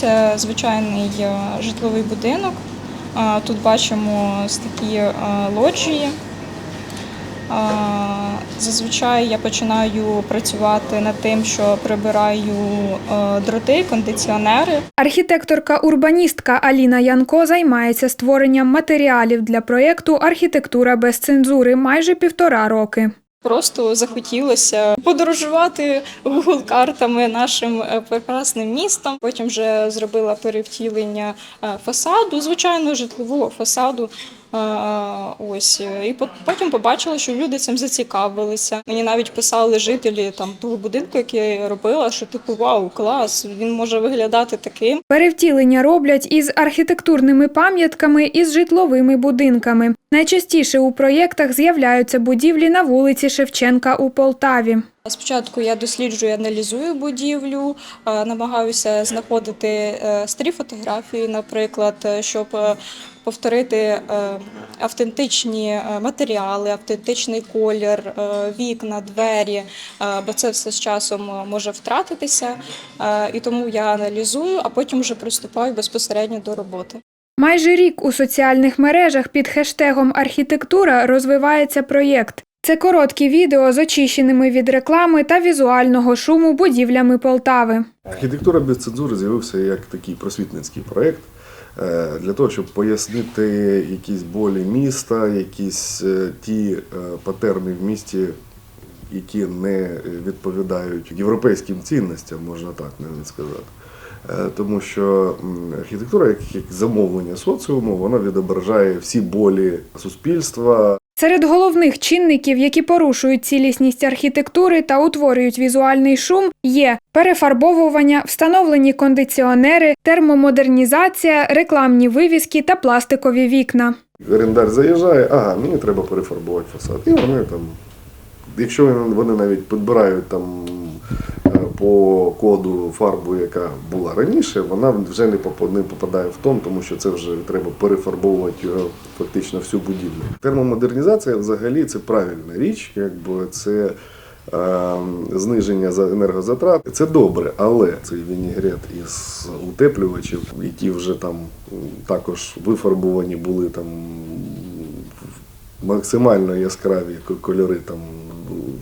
Це звичайний е, житловий будинок. Тут бачимо такі е, лоджії. Зазвичай я починаю працювати над тим, що прибираю е, дроти, кондиціонери. Архітекторка-урбаністка Аліна Янко займається створенням матеріалів для проєкту Архітектура без цензури майже півтора роки. Просто захотілося подорожувати Google картами нашим е, прекрасним містом. Потім вже зробила перевтілення е, фасаду, звичайно, житлового фасаду. Е, Ось і по- потім побачила, що люди цим зацікавилися. Мені навіть писали жителі там того будинку, який я робила, що типу вау, клас, він може виглядати таким. Перевтілення роблять із архітектурними пам'ятками і з житловими будинками. Найчастіше у проєктах з'являються будівлі на вулиці Шевченка у Полтаві. Спочатку я досліджую, аналізую будівлю, е, намагаюся знаходити е, старі фотографії, наприклад, е, щоб повторити автентичні матеріали, автентичний колір, вікна, двері, бо це все з часом може втратитися. І тому я аналізую, а потім вже приступаю безпосередньо до роботи. Майже рік у соціальних мережах під хештегом Архітектура розвивається проєкт. Це короткі відео з очищеними від реклами та візуального шуму будівлями Полтави. Архітектура без цензури з'явився як такий просвітницький проєкт е, для того, щоб пояснити якісь болі міста, якісь е, ті е, патерни в місті, які не відповідають європейським цінностям, можна так навіть сказати. Тому що архітектура, як замовлення соціуму, вона відображає всі болі суспільства, Серед головних чинників, які порушують цілісність архітектури та утворюють візуальний шум, є перефарбовування, встановлені кондиціонери, термомодернізація, рекламні вивіски та пластикові вікна. орендар заїжджає, ага, мені треба перефарбувати фасад. І вони там, якщо вони- навіть підбирають там по коду фарбу, яка була раніше, вона вже не попа- попадає в тон, тому що це вже треба перефарбовувати його фактично всю будівлю. Термомодернізація взагалі це правильна річ, якби це. е, Зниження за енергозатрат це добре, але цей вінігрет із утеплювачів, які вже там також вифарбовані були там максимально яскраві кольори, там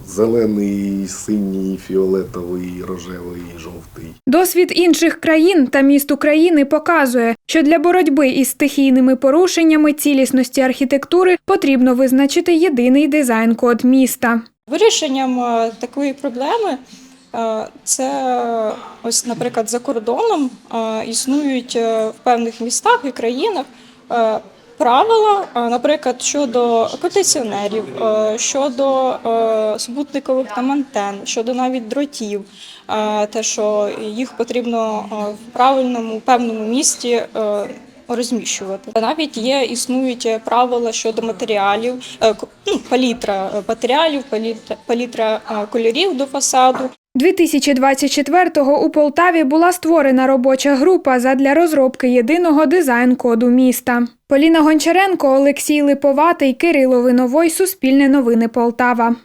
зелений, синій, фіолетовий, рожевий, жовтий. Досвід інших країн та міст України показує, що для боротьби із стихійними порушеннями цілісності архітектури потрібно визначити єдиний дизайн-код міста. Вирішенням е, такої проблеми е, це ось, наприклад, за кордоном е, існують в певних містах і країнах правила, е, наприклад, щодо кондиціонерів, е, щодо е, супутникових там антен, щодо навіть дротів, те, що їх потрібно в правильному певному місті. Розміщувати навіть є існують правила щодо матеріалів, ну, матеріалів, палітра, палітра кольорів до фасаду. 2024-го у Полтаві була створена робоча група задля розробки єдиного дизайн-коду міста. Поліна Гончаренко, Олексій Липоватий, Кирило Виновой, Суспільне новини Полтава.